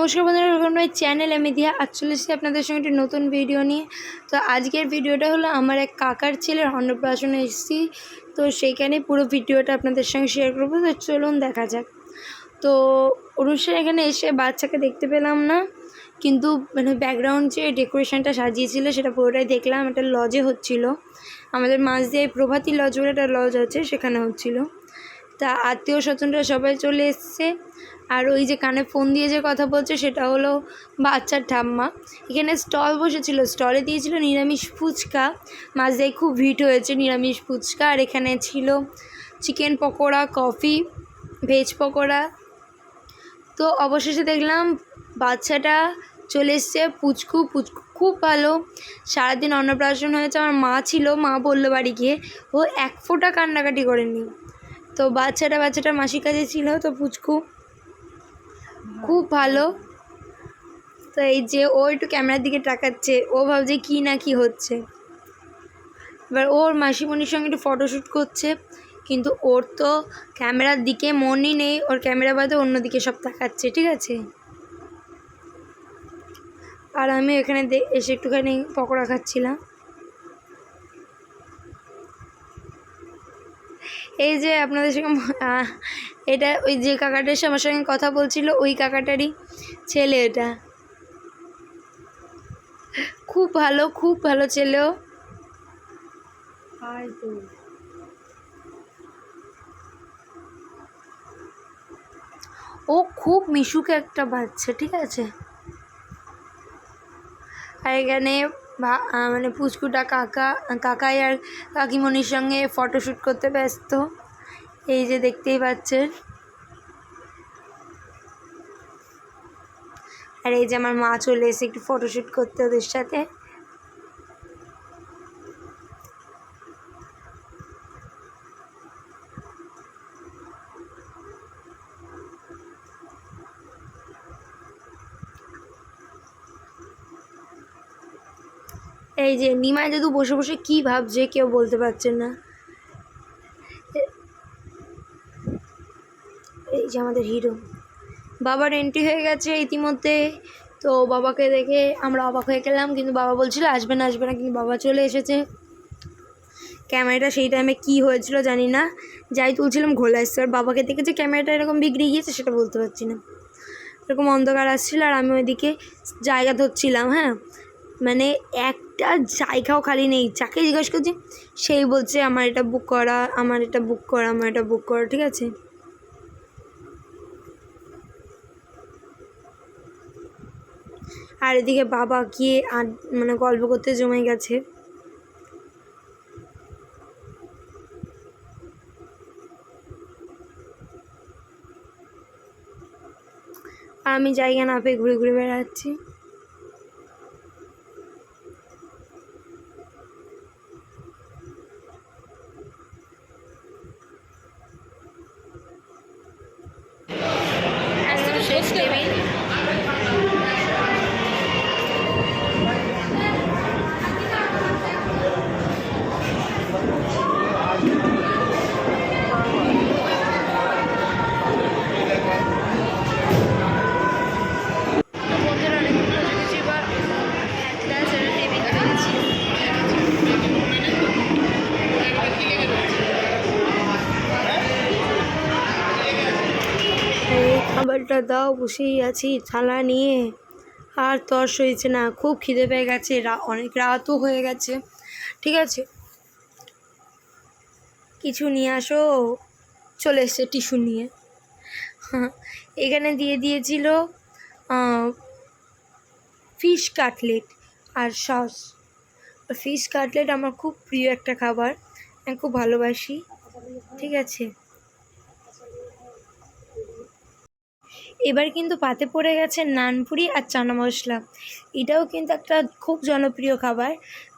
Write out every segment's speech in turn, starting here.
নমস্কার বন্ধুরা welcome my channel আমি দিয়া। আজ চলে এসেছি আপনাদের সঙ্গে একটি নতুন ভিডিও নিয়ে। তো আজকের ভিডিওটা হলো আমার এক কাকার ছেলের অন্নপ্রাশনে এসেছি। তো সেইখানে পুরো ভিডিওটা আপনাদের সঙ্গে শেয়ার করব। তো চলুন দেখা যাক। তো অনুষ্ঠান এখানে এসে বাচ্চাকে দেখতে পেলাম না, কিন্তু মানে ব্যাকগ্রাউন্ড যে ডেকোরেশনটা সাজিয়েছিল সেটা পুরোটাই দেখলাম। একটা লজে হচ্ছিল। আমাদের মাঝ দিয়ে প্রভাতী লজ বলে একটা লজ আছে, সেখানে হচ্ছিল। তা আত্মীয় স্বজনরা সবাই চলে এসছে। আর ওই যে কানে ফোন দিয়ে যে কথা বলছে সেটা হলো বাচ্চার ঠাম্মা। এখানে স্টল বসেছিল, স্টলে দিয়েছিল নিরামিষ ফুচকা। মাঝ দিয়ে খুব ভিড় হয়েছে নিরামিষ ফুচকা। আর এখানে ছিল chicken pakora, coffee, veg pakora. তো অবশেষে দেখলাম বাচ্চাটা চলে এসছে পুচকু। পুচকু খুব ভালো। সারাদিন অন্নপ্রাশন হয়েছে। আমার মা ছিল, মা বলল বাড়ি গিয়ে। ও এক ফোঁটা কান্নাকাটি করেনি। তো বাচ্চাটা বাচ্চাটা মাসির কাছে ছিল তো পুচকু। খুব ভালো। তো এই যে ও একটু ক্যামেরার দিকে তাকাচ্ছে, ও ভাবছে কী না কি হচ্ছে। এবার ওর মাসিমণির সঙ্গে একটু ফটোশ্যুট করছে, কিন্তু ওর তো ক্যামেরার দিকে মনই নেই, ওর ক্যামেরা বাদে অন্যদিকে সব তাকাচ্ছে, ঠিক আছে? আর আমি এখানে এসে একটুখানি পকোড়া খাচ্ছিলাম। এই যে আপনাদের সঙ্গে এটা ওই যে কাকাটার সঙ্গে আমার সঙ্গে কথা বলছিল ওই কাকাটারই ছেলে এটা। খুব ভালো খুব ভালো ছেলেও ও খুব মিশুকে একটা বাচ্চা ঠিক আছে? আর এখানে আহ, মানে পুচকুটা কাকা কাকাই আর কাকিমণির সঙ্গে ফটোশ্যুট করতে ব্যস্ত। এই যে দেখতেই পাচ্ছেন। আর এই যে আমার মা চলে এসে একটু ফটোশ্যুট করতে ওদের সাথে। এই যে নিমাই দাদু বসে বসে কি ভাবছে কেউ বলতে পারছেন না। এই যে আমাদের হিরো। বাবার এন্ট্রি হয়ে গেছে ইতিমধ্যে। তো বাবাকে দেখে আমরা অবাক হয়ে গেলাম, কিন্তু বাবা বলছিল, আসবে না আসবে না। কিন্তু বাবা চলে এসেছে। ক্যামেরাটা সেই টাইমে কী হয়েছিল জানি না। যাই তুলছিলাম ঘোলা এসছে আর বাবাকে দেখে যে ক্যামেরাটা এরকম বিগড়ে গিয়েছে, সেটা বলতে পারছি না। এরকম অন্ধকার আসছিল আর আমি ওইদিকে জায়গা ধরছিলাম হ্যাঁ? মানে একটা জায়গাও খালি নেই। যাকে জিজ্ঞেস করছি, সেই বলছে, আমার এটা বুক করা, আমার এটা বুক করা, আমার এটা বুক করা। ঠিক আছে? আর এদিকে বাবা গিয়ে আড মানে গল্প করতে জমে গেছে। আমি জায়গা না পেয়ে ঘুরে ঘুরে বেড়াচ্ছি। দাও, বসেই আছি, থালা নিয়ে। আর তর্স হয়েছে না, খুব খিদে পেয়ে গেছে অনেক রাতও হয়ে গেছে। ঠিক আছে। কিছু নিয়ে আসো। চলে এসছে টিস্যু নিয়ে। এখানে দিয়ে দিয়েছিল ফিশ কাটলেট আর সস। ফিশ কাটলেট আমার খুব প্রিয় একটা খাবার, আমি খুব ভালোবাসি। ঠিক আছে। এবার কিন্তু পাতে পড়ে গেছে নানপুরি আর চানা মশলা। এটাও কিন্তু একটা খুব জনপ্রিয় খাবার।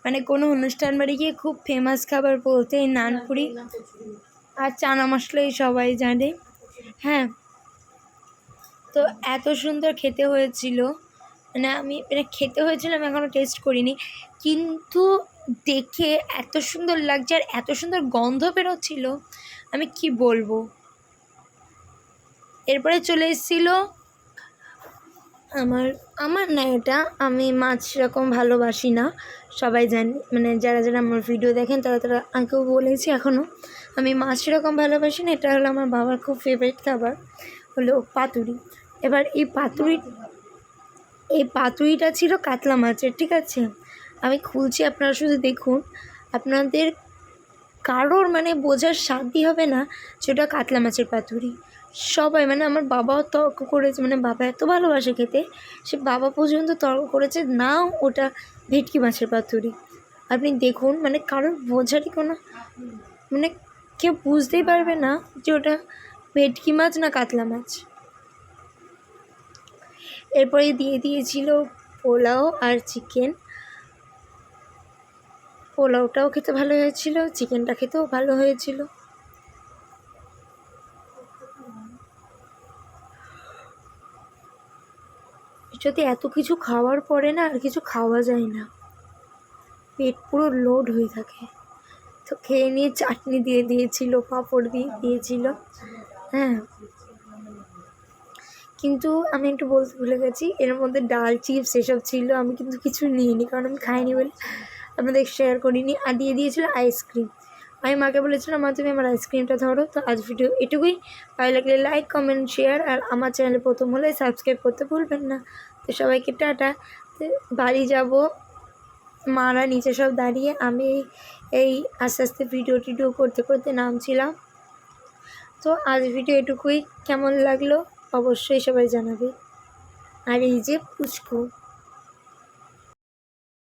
মানে কোনো অনুষ্ঠান বাড়ি গিয়ে খুব ফেমাস খাবার বলতে এই নানপুরি আর চানা মশলাই সবাই জানে। হ্যাঁ। তো এত সুন্দর খেতে হয়েছিল। মানে আমি মানে খেতে হয়েছিল আমি এখনও টেস্ট করিনি। কিন্তু দেখে এত সুন্দর লাগছে আর এত সুন্দর গন্ধ বেরোচ্ছিল। আমি কি বলব? এরপরে চলে এসেছিল আমার আমার না এটা, আমি মাছ সেরকম ভালোবাসি না। সবাই জানি মানে যারা যারা আমার ভিডিও দেখেন, তারা তারা আগেও বলেছি এখনও, আমি মাছ সেরকম ভালোবাসি না, এটা হলো আমার বাবার খুব ফেভারিট খাবার, হলো পাতুরি। এবার এই পাতুরি, এই পাতুরিটা ছিল কাতলা মাছের, ঠিক আছে? আমি খুলছি, আপনারা শুধু দেখুন, আপনাদের কারোর মানে বোঝার সাধ্যই হবে না সেটা কাতলা মাছের পাতুরি। সবাই মানে আমার বাবাও তর্ক করেছে মানে বাবা এত ভালোবাসে খেতে, সে বাবা পর্যন্ত তর্ক করেছে না ওটা ভেটকি মাছের পাতুরি। আপনি দেখুন মানে কারোর বোঝারই কোনো মানে কেউ বুঝতেই পারবে না যে ওটা ভেটকি মাছ না কাতলা মাছ। এরপরে দিয়ে দিয়েছিল পোলাও আর চিকেন। পোলাওটাও খেতে ভালো হয়েছিল, চিকেনটা খেতেও ভালো হয়েছিল। যদি এত কিছু খাওয়ার পরে না আর কিছু খাওয়া যায় না, পেট পুরো লোড হয়ে থাকে। তো খেয়ে নিয়ে চাটনি দিয়ে দিয়েছিল, পাঁপড় দিয়ে দিয়েছিল হ্যাঁ। কিন্তু আমি একটু বলতে ভুলে গেছি, এর মধ্যে ডাল, চিপস এসব ছিল, আমি কিন্তু কিছু নিইনি, কারণ আমি খাইনি বলে আপনাদের শেয়ার করিনি। আর দিয়ে দিয়েছিল আইসক্রিম আমি মাকে বলেছিলাম, মা, তুমি আমার আইসক্রিমটা ধরো, তো আজ ভিডিও এটুকুই। ভালো লাগলে লাইক কমেন্ট শেয়ার আর আমার চ্যানেলে প্রথম হলে সাবস্ক্রাইব করতে ভুলবেন না। তো সবাইকে টাটা। বাড়ি যাব। মারা নিচে সব দাঁড়িয়ে আমি এই আস্তে আস্তে ভিডিও টিডিও করতে করতে নামছিলাম। তো আজ ভিডিও এটুকুই। কেমন লাগল? অবশ্যই সবাই জানাবে। আর এই যে পুচকু।